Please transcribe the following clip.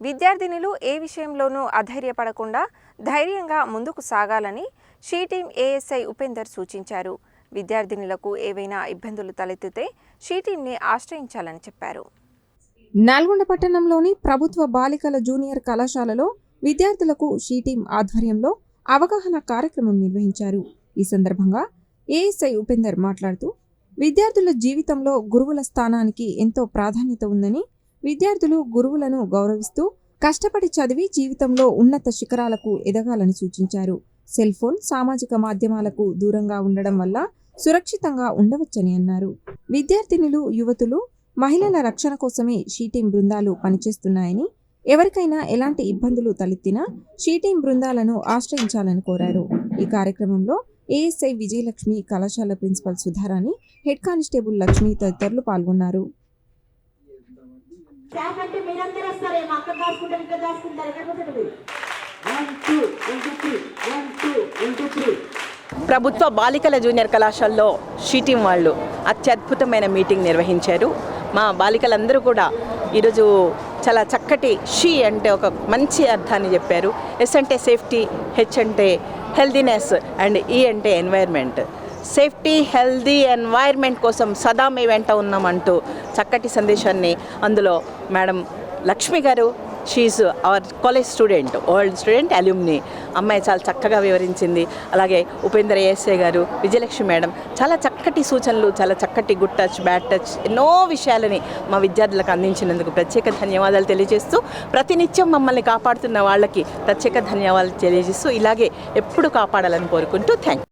విద్యార్థినులు ఏ విషయంలోనూ అధైర్యపడకుండా ధైర్యంగా ముందుకు సాగాలని షీ టీం ఏఎస్ఐ ఉపేందర్ సూచించారు. విద్యార్థినులకు ఏవైనా ఇబ్బందులు తలెత్తితే షీ టీంని ఆశ్రయించాలని చెప్పారు. నల్గొండ పట్టణంలోని ప్రభుత్వ బాలికల జూనియర్ కళాశాలలో విద్యార్థులకు షీ టీం ఆధ్వర్యంలో అవగాహన కార్యక్రమం నిర్వహించారు. ఈ సందర్భంగా ఏఎస్ఐ ఉపేందర్ మాట్లాడుతూ విద్యార్థుల జీవితంలో గురువుల స్థానానికి ఎంతో ప్రాధాన్యత ఉందని విద్యార్థులు గురువులను గౌరవిస్తూ కష్టపడి చదివి జీవితంలో ఉన్నత శిఖరాలకు ఎదగాలని సూచించారు. సెల్ ఫోన్ సామాజిక మాధ్యమాలకు దూరంగా ఉండడం వల్ల సురక్షితంగా ఉండవచ్చని అన్నారు. విద్యార్థినులు యువతులు మహిళల రక్షణ కోసమే షీటీం బృందాలు పనిచేస్తున్నాయని ఎవరికైనా ఎలాంటి ఇబ్బందులు తలెత్తినా షీటీం బృందాలను ఆశ్రయించాలని కోరారు. ఈ కార్యక్రమంలో ఏఎస్ఐ విజయలక్ష్మి కళాశాల principal Sudharani head constable Lakshmi తదితరులు పాల్గొన్నారు. స్టాఫ్ అంటే మీరందరూ వస్తారేమో అక్కడ దాచుకుంటారు ఇక్కడ దాచుకుంటారు. ఎక్కడ పోతారు మీరు? ప్రభుత్వ బాలికల జూనియర్ కళాశాలలో షీటింగ్ వాళ్ళు అత్యద్భుతమైన మీటింగ్ నిర్వహించారు. మా బాలికలందరూ కూడా ఈరోజు చాలా చక్కటి షీ అంటే ఒక మంచి అర్థాన్ని చెప్పారు. ఎస్ అంటే సేఫ్టీ హెచ్ అంటే హెల్దీనెస్ అండ్ ఈ అంటే ఎన్వైర్న్మెంట్. సేఫ్టీ హెల్దీ ఎన్వైర్న్మెంట్ కోసం సదా మీ వెంట ఉన్నామంటూ చక్కటి సందేశాన్ని అందులో మేడం లక్ష్మి గారు she our college student old student alumni అమ్మాయి చాలా చక్కగా వివరించింది. అలాగే ఉపేంద్ర ఏఎస్ఏ గారు విజయలక్ష్మి మేడం చాలా చక్కటి సూచనలు చాలా చక్కటి గుడ్ టచ్ బ్యాడ్ టచ్ ఎన్నో విషయాలని మా విద్యార్థులకు అందించినందుకు ప్రత్యేక ధన్యవాదాలు తెలియజేస్తూ ప్రతినిత్యం మమ్మల్ని కాపాడుతున్న వాళ్ళకి ప్రత్యేక ధన్యవాదాలు తెలియజేస్తూ ఇలాగే ఎప్పుడు కాపాడాలని కోరుకుంటూ థ్యాంక్